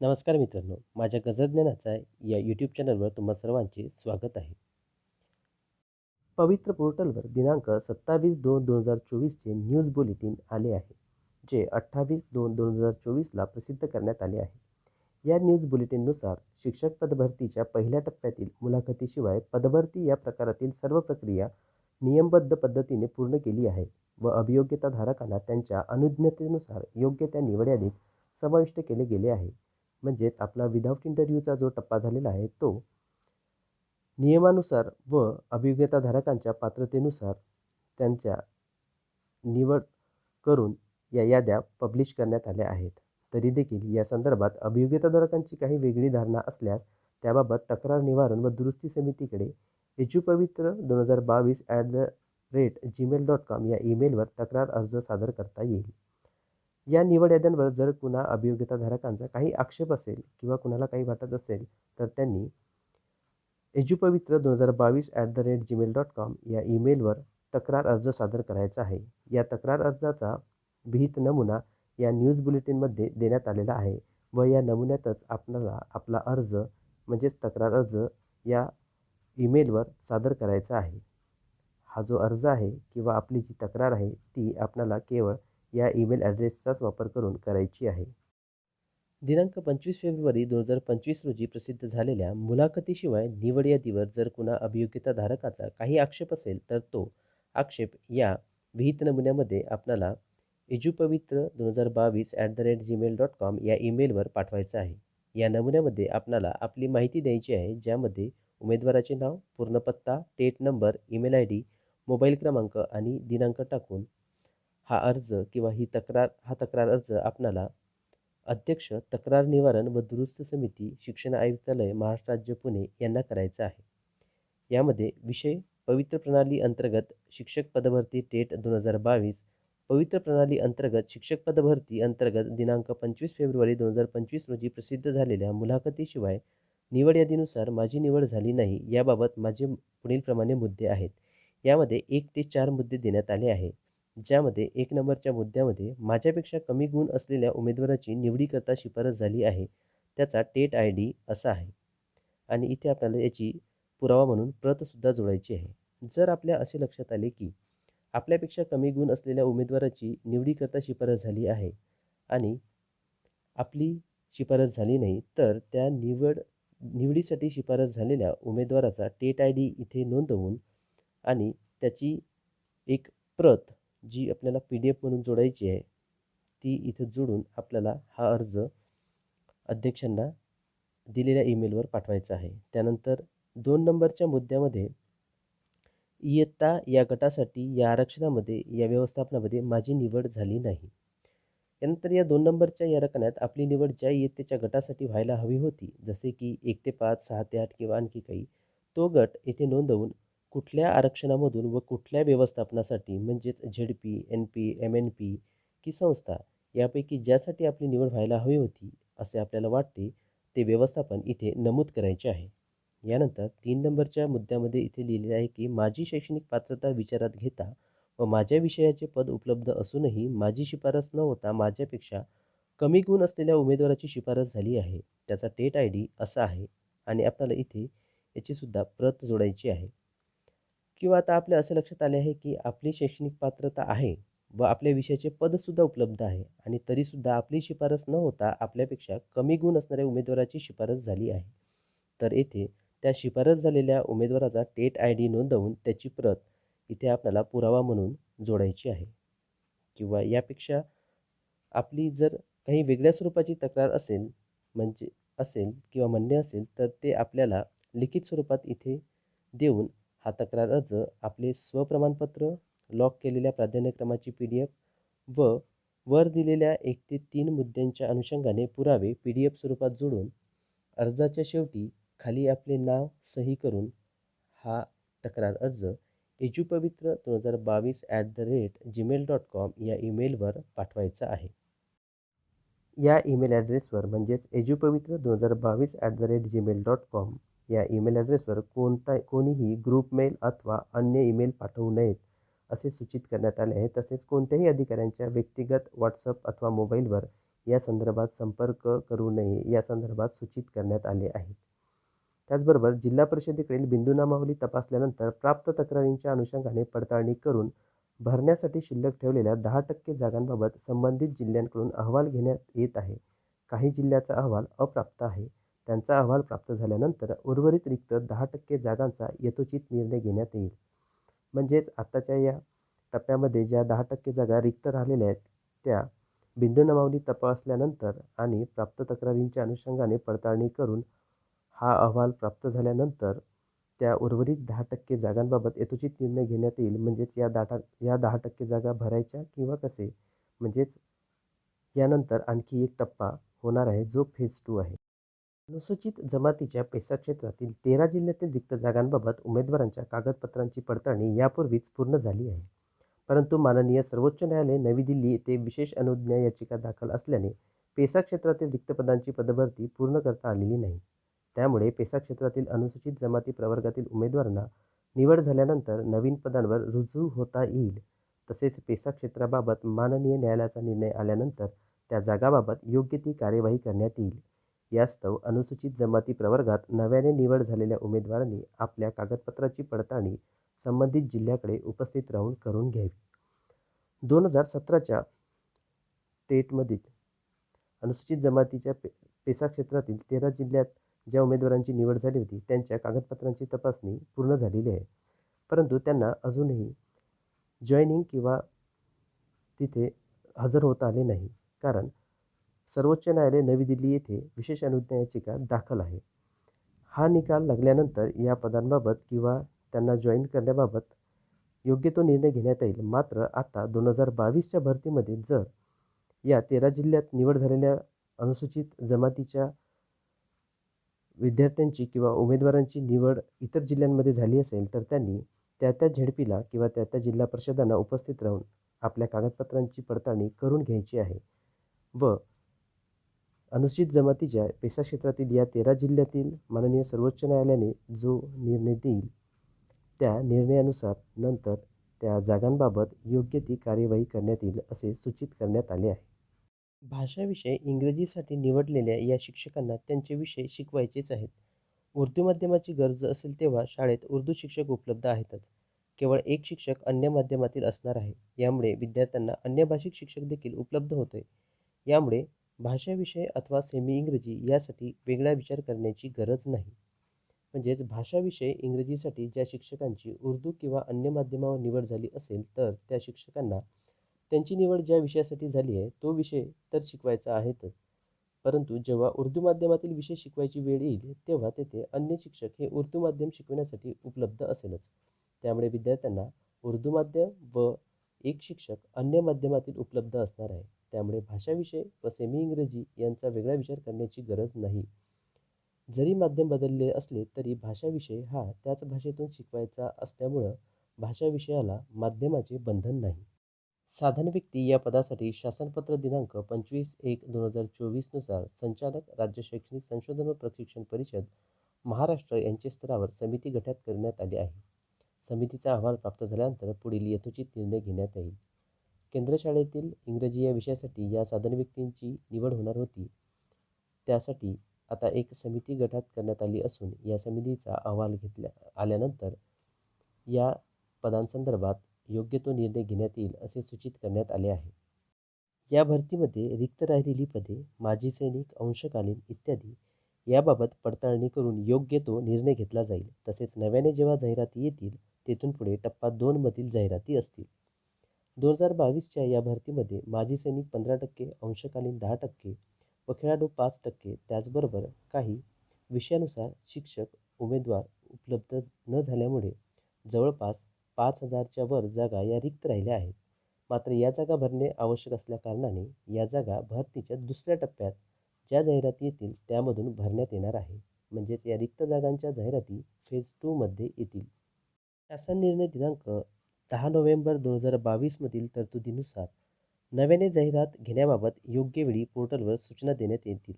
नमस्कार मित्रांनो माझ्या गजज्ञानाचा या यूट्यूब चॅनलवर तुम्हा सर्वांचे स्वागत आहे. पवित्र पोर्टलवर दिनांक सत्तावीस दोन दोन हजार चोवीसचे न्यूज बुलेटिन आले आहे जे अठ्ठावीस दोन दोन हजार चोवीसला प्रसिद्ध करण्यात आले आहे. या न्यूज बुलेटिननुसार शिक्षक पदभरतीच्या पहिल्या टप्प्यातील मुलाखतीशिवाय पदभरती या प्रकारातील सर्व प्रक्रिया नियमबद्ध पद्धतीने पूर्ण केली आहे व अभियोग्यताधारकांना त्यांच्या अनुज्ञतेनुसार योग्य त्या निवड्यादीत समाविष्ट केले गेले आहे. म्हणजेच आपला विदाऊट इंटरव्ह्यूचा जो टप्पा झालेला आहे तो नियमानुसार व अभियोग्यताधारकांच्या पात्रतेनुसार त्यांच्या निवड करून या याद्या पब्लिश करण्यात आल्या आहेत. तरी देखील या संदर्भात अभियोग्यताधारकांची काही वेगळी धारणा असल्यास त्याबाबत तक्रार निवारण व दुरुस्ती समितीकडे एज्युपवित्र दोन हजार बावीस at the rate Gmail dot com या ईमेलवर तक्रार अर्ज सादर करता येईल. या निवड याद्यांवर जर कुणा अभियोग्यताधारकांचा काही आक्षेप असेल किंवा कुणाला काही वाटत असेल तर त्यांनी एज्युपवित्र दोन हजार बावीस at the rate Gmail dot com या ईमेलवर तक्रार अर्ज सादर करायचा आहे. या तक्रार अर्जाचा विहित नमुना या न्यूज बुलेटिनमध्ये देण्यात आलेला आहे व या नमुन्यातच आपल्याला आपला अर्ज म्हणजेच तक्रार अर्ज या ईमेलवर सादर करायचा आहे. हा जो अर्ज आहे किंवा आपली जी तक्रार आहे ती आपल्याला केवळ या ईमेल ॲड्रेसचाच वापर करून करायची आहे. दिनांक पंचवीस फेब्रुवारी दोन हजार पंचवीस रोजी प्रसिद्ध झालेल्या मुलाखतीशिवाय निवड यादीवर जर कुणा अभियोग्यताधारकाचा काही आक्षेप असेल तर तो आक्षेप या विहित नमुन्यामध्ये आपणाला इजूपवित्र दोन हजार बावीस at the rate Gmail dot com या ईमेलवर पाठवायचा आहे. या नमुन्यामध्ये आपणाला आपली माहिती द्यायची आहे ज्यामध्ये उमेदवाराचे नाव पूर्ण पत्ता TET number email I D mobile क्रमांक आणि दिनांक टाकून हा अर्ज किंवा ही तक्रार हा तक्रार अर्ज आपणाला अध्यक्ष तक्रार निवारण व दुरुस्त समिती शिक्षण आयुक्तालय महाराष्ट्र राज्य पुणे यांना करायचा आहे. यामध्ये विषय पवित्र प्रणाली अंतर्गत शिक्षक पदभरती टेट दोन हजार बावीस पवित्र प्रणाली अंतर्गत शिक्षक पदभरती अंतर्गत दिनांक पंचवीस फेब्रुवारी दोन हजार पंचवीस रोजी प्रसिद्ध झालेल्या मुलाखतीशिवाय निवड यादीनुसार माझी निवड झाली नाही याबाबत माझे पुढीलप्रमाणे मुद्दे आहेत. यामध्ये एक ते चार मुद्दे देण्यात आले आहेत. ज्यामध्ये एक नंबरच्या मुद्द्यामध्ये माझ्यापेक्षा कमी गुण असलेल्या उमेदवाराची निवडीकरता शिफारस झाली आहे त्याचा टेट आय डी असा आहे. आणि इथे आपल्याला याची पुरावा म्हणून प्रतसुद्धा जोडायची आहे. जर आपल्या असे लक्षात आले की आपल्यापेक्षा कमी गुण असलेल्या उमेदवाराची निवडीकरता शिफारस झाली आहे आणि आपली शिफारस झाली नाही तर त्या निवड निवडीसाठी शिफारस झालेल्या उमेदवाराचा टेट आय डी इथे नोंदवून आणि त्याची एक प्रत जी आपल्याला पी डी एफ म्हणून जोडायची आहे ती इथं जोडून आपल्याला हा अर्ज अध्यक्षांना दिलेल्या ईमेलवर पाठवायचा आहे. त्यानंतर दोन नंबरच्या मुद्द्यामध्ये इयत्ता या गटासाठी या आरक्षणामध्ये या व्यवस्थापनामध्ये माझी निवड झाली नाही. त्यानंतर या दोन नंबरच्या या रकण्यात आपली निवड ज्या इयत्तेच्या गटासाठी व्हायला हवी होती जसे की एक ते पाच सहा ते आठ किंवा आणखी काही तो गट येथे नोंदवून कुठल्या आरक्षणामधून व कुठल्या व्यवस्थापनासाठी म्हणजेच Z P N P M N P की संस्था यापैकी ज्यासाठी आपली निवड व्हायला हवी होती असे आपल्याला वाटते ते व्यवस्थापन इथे नमूद करायचे आहे. यानंतर तीन नंबरच्या मुद्द्यामध्ये इथे लिहिलेले आहे की माझी शैक्षणिक पात्रता विचारात घेता व माझ्या विषयाचे पद उपलब्ध असूनही माझी शिफारस न होता माझ्यापेक्षा कमी गुण असलेल्या उमेदवाराची शिफारस झाली आहे. त्याचा टेट आय डी असा आहे आणि आपल्याला इथे याचीसुद्धा प्रत जोडायची आहे. किंवा आता आपल्या असं लक्षात आले आहे की आपली शैक्षणिक पात्रता आहे व आपल्या विषयाचे पदसुद्धा उपलब्ध आहे आणि तरीसुद्धा आपली शिफारस न होता आपल्यापेक्षा कमी गुण असणाऱ्या उमेदवाराची शिफारस झाली आहे. तर येथे त्या शिफारस झालेल्या उमेदवाराचा टेट आय डी नोंदवून त्याची प्रत इथे आपल्याला पुरावा म्हणून जोडायची आहे. किंवा यापेक्षा आपली जर काही वेगळ्या स्वरूपाची तक्रार असेल म्हणजे असेल किंवा म्हणणे असेल तर ते आपल्याला लिखित स्वरूपात इथे देऊन हा तक्रार अर्ज आपले स्वप्रमाणपत्र लॉक केलेल्या प्राधान्यक्रमाची पी डी एफ व वर दिलेल्या एक ते तीन मुद्द्यांच्या अनुषंगाने पुरावे पी डी एफ स्वरूपात जोडून अर्जाच्या शेवटी खाली आपले नाव सही करून हा तक्रार अर्ज एज्युपवित्र दोन हजार बावीस at the rate Gmail dot com या ईमेलवर पाठवायचा आहे. या ईमेल ॲड्रेसवर म्हणजेच एज्युपवित्र दोन हजार बावीस at the rate Gmail dot com या ईमेल ॲड्रेसवर कोणता कोणीही ग्रुप मेल अथवा अन्य ईमेल पाठवू नयेत असे सूचित करण्यात आले आहे. तसेच कोणत्याही अधिकाऱ्यांच्या व्यक्तिगत व्हॉट्सअप अथवा मोबाईलवर या संदर्भात संपर्क करू नये या संदर्भात सूचित करण्यात आले आहे. त्याचबरोबर जिल्हा परिषदेकडील बिंदूनामावली तपासल्यानंतर प्राप्त तक्रारींच्या अनुषंगाने पडताळणी करून भरण्यासाठी शिल्लक ठेवलेल्या दहा टक्के जागांबाबत संबंधित जिल्ह्यांकडून अहवाल घेण्यात येत आहे. काही जिल्ह्याचा अहवाल अप्राप्त आहे. त्यांचा अहवाल प्राप्त झाल्यानंतर उर्वरित रिक्त दहा टक्के जागांचा यथोचित निर्णय घेण्यात येईल. म्हणजेच आत्ताच्या या टप्प्यामध्ये ज्या दहा टक्के जागा रिक्त राहिलेल्या आहेत त्या बिंदू नमावली तपासल्यानंतर आणि प्राप्त तक्रारींच्या अनुषंगाने पडताळणी करून हा अहवाल प्राप्त झाल्यानंतर त्या उर्वरित दहा टक्के जागांबाबत यथोचित निर्णय घेण्यात येईल. म्हणजेच या दहा या दहा टक्के जागा भरायच्या किंवा कसे? म्हणजेच यानंतर आणखी एक टप्पा होणार आहे जो फेज टू आहे. अनुसूचित जमातीच्या पेसा क्षेत्रातील तेरा जिल्ह्यातील रिक्त जागांबाबत उमेदवारांच्या कागदपत्रांची पडताळणी यापूर्वीच पूर्ण झाली आहे. परंतु माननीय सर्वोच्च न्यायालय नवी दिल्ली येथे विशेष अनुज्ञा याचिका दाखल असल्याने पेसा क्षेत्रातील रिक्त पदांची पदभरती पूर्ण करता आलेली नाही. त्यामुळे पेसा क्षेत्रातील अनुसूचित जमाती प्रवर्गातील उमेदवारांना निवड झाल्यानंतर नवीन पदांवर रुजू होता येईल. तसेच पेसा क्षेत्राबाबत माननीय न्यायालयाचा निर्णय आल्यानंतर त्या जागाबाबत योग्य ती कार्यवाही करण्यात येईल. यास्तव अनुसूचित जमाती प्रवर्गात नव्याने निवड झालेल्या उमेदवारांनी आपल्या कागदपत्राची पडताळणी संबंधित जिल्ह्याकडे उपस्थित राहून करून घ्यावी. दोन हजार सतराच्या टेटमधील अनुसूचित जमातीच्या पे पेसा क्षेत्रातील तेरा जिल्ह्यात ज्या उमेदवारांची निवड झाली होती त्यांच्या कागदपत्रांची तपासणी पूर्ण झालेली आहे. परंतु त्यांना अजूनही जॉईनिंग किंवा तिथे हजर होता आले नाही. कारण सर्वोच्च न्यायालय नवी दिल्ली येथे विशेष अनुज्ञा याचिका दाखल आहे. हा निकाल लागल्यानंतर या पदांबाबत किंवा त्यांना जॉईन करण्याबाबत योग्य तो निर्णय घेण्यात येईल. मात्र आता दोन हजार बावीसच्या भरतीमध्ये जर या तेरा जिल्ह्यात निवड झालेल्या अनुसूचित जमातीच्या विद्यार्थ्यांची किंवा उमेदवारांची निवड इतर जिल्ह्यांमध्ये झाली असेल तर त्यांनी त्या त्या झेडपीला किंवा त्या त्या जिल्हा परिषदांना उपस्थित राहून आपल्या कागदपत्रांची पडताळणी करून घ्यायची आहे व अनुसूचित जमातीच्या पेसा क्षेत्रातील या तेरा जिल्ह्यातील माननीय सर्वोच्च न्यायालयाने जो निर्णय देईल त्या निर्णयानुसार नंतर त्या जागांबाबत योग्य ती कार्यवाही करण्यात येईल असे सूचित करण्यात आले आहे. भाषा विषय इंग्रजीसाठी निवडलेल्या या शिक्षकांना त्यांचे विषय शिकवायचेच आहेत. उर्दू माध्यमाची गरज असेल तेव्हा शाळेत उर्दू शिक्षक उपलब्ध आहेतच. केवळ एक शिक्षक अन्य माध्यमातील असणार आहे. यामुळे विद्यार्थ्यांना अन्य भाषिक शिक्षक देखील उपलब्ध होते यामुळे भाषाविषय अथवा सेमी इंग्रजी यासाठी वेगळा विचार करण्याची गरज नाही. म्हणजेच भाषाविषय इंग्रजीसाठी ज्या शिक्षकांची उर्दू किंवा अन्य माध्यमावर निवड झाली असेल तर त्या शिक्षकांना त्यांची निवड ज्या विषयासाठी झाली आहे तो विषय तर शिकवायचा आहेतच. परंतु जेव्हा उर्दू माध्यमातील विषय शिकवायची वेळ येईल तेव्हा तेथे अन्य शिक्षक हे उर्दू माध्यम शिकवण्यासाठी उपलब्ध असेलच. त्यामुळे विद्यार्थ्यांना उर्दू माध्यम व एक शिक्षक अन्य माध्यमातील उपलब्ध असणार आहे. त्यामुळे भाषाविषय व सेमी इंग्रजी यांचा वेगळा विचार करण्याची गरज नाही. जरी माध्यम बदलले असले तरी भाषाविषय हा त्याच भाषेतून शिकवायचा असल्यामुळं भाषाविषयाला माध्यमाचे बंधन नाही. साधन व्यक्ती या पदासाठी शासनपत्र दिनांक पंचवीस एक दोन हजार चोवीसनुसार संचालक राज्य शैक्षणिक संशोधन व प्रशिक्षण परिषद महाराष्ट्र यांचे स्तरावर समिती गटात करण्यात आली आहे. समितीचा अहवाल प्राप्त झाल्यानंतर पुढील यथोचित निर्णय घेण्यात येईल. केंद्र शाळेतील इंग्रजी या विषयासाठी या साधन व्यक्तींची निवड होणार होती. त्यासाठी आता एक समिती गटात करण्यात आली असून या समितीचा अहवाल घेतल्या आल्यानंतर या पदांसंदर्भात योग्य तो निर्णय घेण्यात येईल असे सूचित करण्यात आले आहे. या भरतीमध्ये रिक्त राहिलेली पदे माजी सैनिक अंशकालीन इत्यादी याबाबत पडताळणी करून योग्य तो निर्णय घेतला जाईल. तसेच नव्याने जेव्हा जाहिराती येतील तेथून पुढे टप्पा दोनमधील जाहिराती असतील. दोन हजार बावीसच्या या भरतीमध्ये माजी सैनिक पंधरा टक्के अंशकालीन दहा टक्के व खेळाडू पाच टक्के. त्याचबरोबर काही विषयानुसार शिक्षक उमेदवार उपलब्ध न झाल्यामुळे जवळपास पाच हजारच्या वर जागा या रिक्त राहिल्या आहेत. मात्र या जागा भरणे आवश्यक असल्याकारणाने या जागा भरतीच्या दुसऱ्या टप्प्यात ज्या जाहिराती येतील त्यामधून भरण्यात येणार आहे. म्हणजेच या रिक्त जागांच्या जाहिराती फेज टूमध्ये येतील. शासन निर्णय दिनांक दहा नोव्हेंबर दोन हजार बावीसमधील तरतुदीनुसार नव्याने जाहिरात घेण्याबाबत योग्य वेळी पोर्टलवर सूचना देण्यात येतील.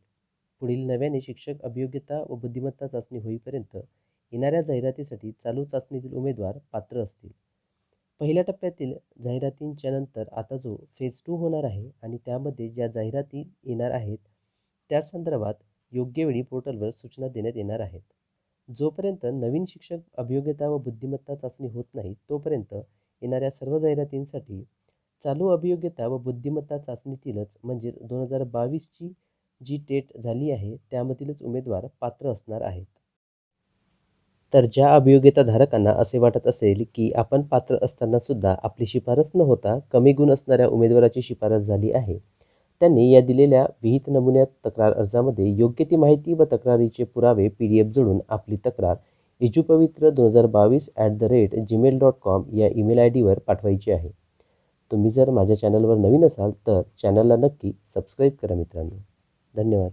पुढील नव्याने शिक्षक अभियोग्यता व बुद्धिमत्ता चाचणी होईपर्यंत येणाऱ्या जाहिरातीसाठी चालू चाचणीतील उमेदवार पात्र असतील. पहिल्या टप्प्यातील जाहिरातींच्या नंतर आता जो फेज टू होणार आहे आणि त्यामध्ये ज्या जाहिराती येणार आहेत त्या संदर्भात योग्य वेळी पोर्टलवर सूचना देण्यात येणार आहेत. जोपर्यंत नवीन शिक्षक अभियोग्यता व बुद्धिमत्ता चाचणी होत नाही तोपर्यंत येणाऱ्या सर्व जाहिरातींसाठी चालू अभियोग्यता व बुद्धिमत्ता चाचणीतीलच. म्हणजेच दोन हजार बावीसची जी टेट झाली आहे त्यामधीलच उमेदवार पात्र असणार आहेत. तर ज्या अभियोग्यताधारकांना असे वाटत असेल की आपण पात्र असताना सुद्धा आपली शिफारस न होता कमी गुण असणाऱ्या उमेदवाराची शिफारस झाली आहे त्यांनी या दिलेल्या विहित नमुन्यात तक्रार अर्जामध्ये योग्य ती माहिती व तक्रारीचे पुरावे पी डी एफ जोडून आपली तक्रार इजूपवित्र दोन हजार बावीस at the rate Gmail dot com या ईमेल आय डीवर पाठवायची आहे. तुम्ही जर माझ्या चॅनलवर नवीन असाल तर चॅनलला नक्की सबस्क्राईब करा मित्रांनो. धन्यवाद.